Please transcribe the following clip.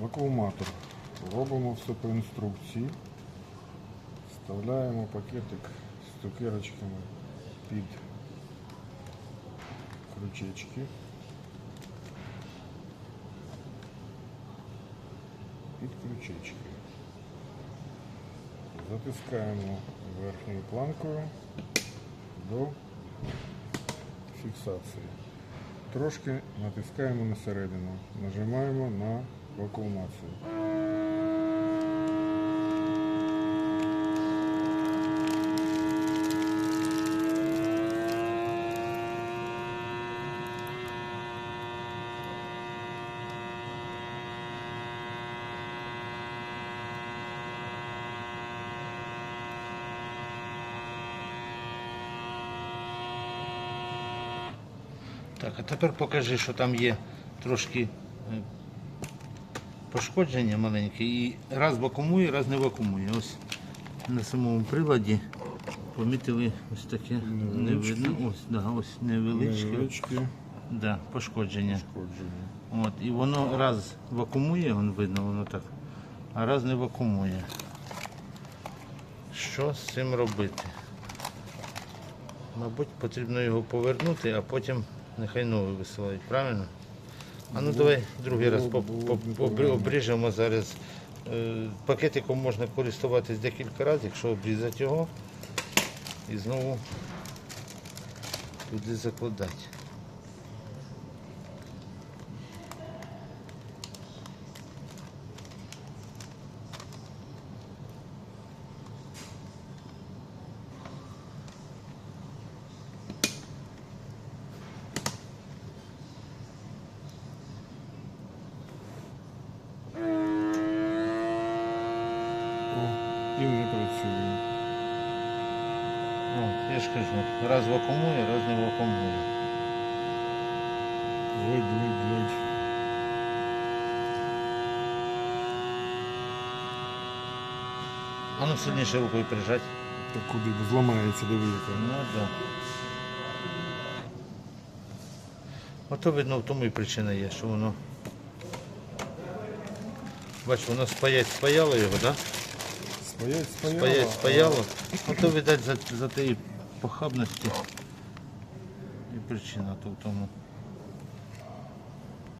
Вакууматор. Робимо все по інструкції. Вставляємо пакетик з цукерочками під крючечки. Під крючечки. Затискаємо верхньою планкою до фіксації. Трошки натискаємо на середину, нажимаємо на вакуумацію. Так, а тепер покажи, що там є трошки е, пошкодження маленьке і раз вакуумує, раз не вакуумує. Ось на самому приладі помітили ось таке не видно. Ось, да, ось невеличке да, пошкодження. пошкодження. От, і воно раз вакуумує, вон видно, воно так, а раз не вакуумує. Що з цим робити? Мабуть, потрібно його повернути, а потім нехай новий висилають, правильно? А ну давай другий раз обріжемо зараз. Е, Пакетиком можна користуватись декілька разів, якщо обрізати його і знову туди закладати. І не працює. О, я ж кажу, раз вакуумує, раз не вакуумує. Ледь, ледь, ледь. А ну сильніше рукою прижать. Так куди зламається, яка. Ну да. Ото видно в тому і причина є, що воно. Бач, воно спаять спаяло його, так? Да? Спаять, спаяло. Спаять спаяло. Ото, видать, за, за тієї похабності. І причина то в тому.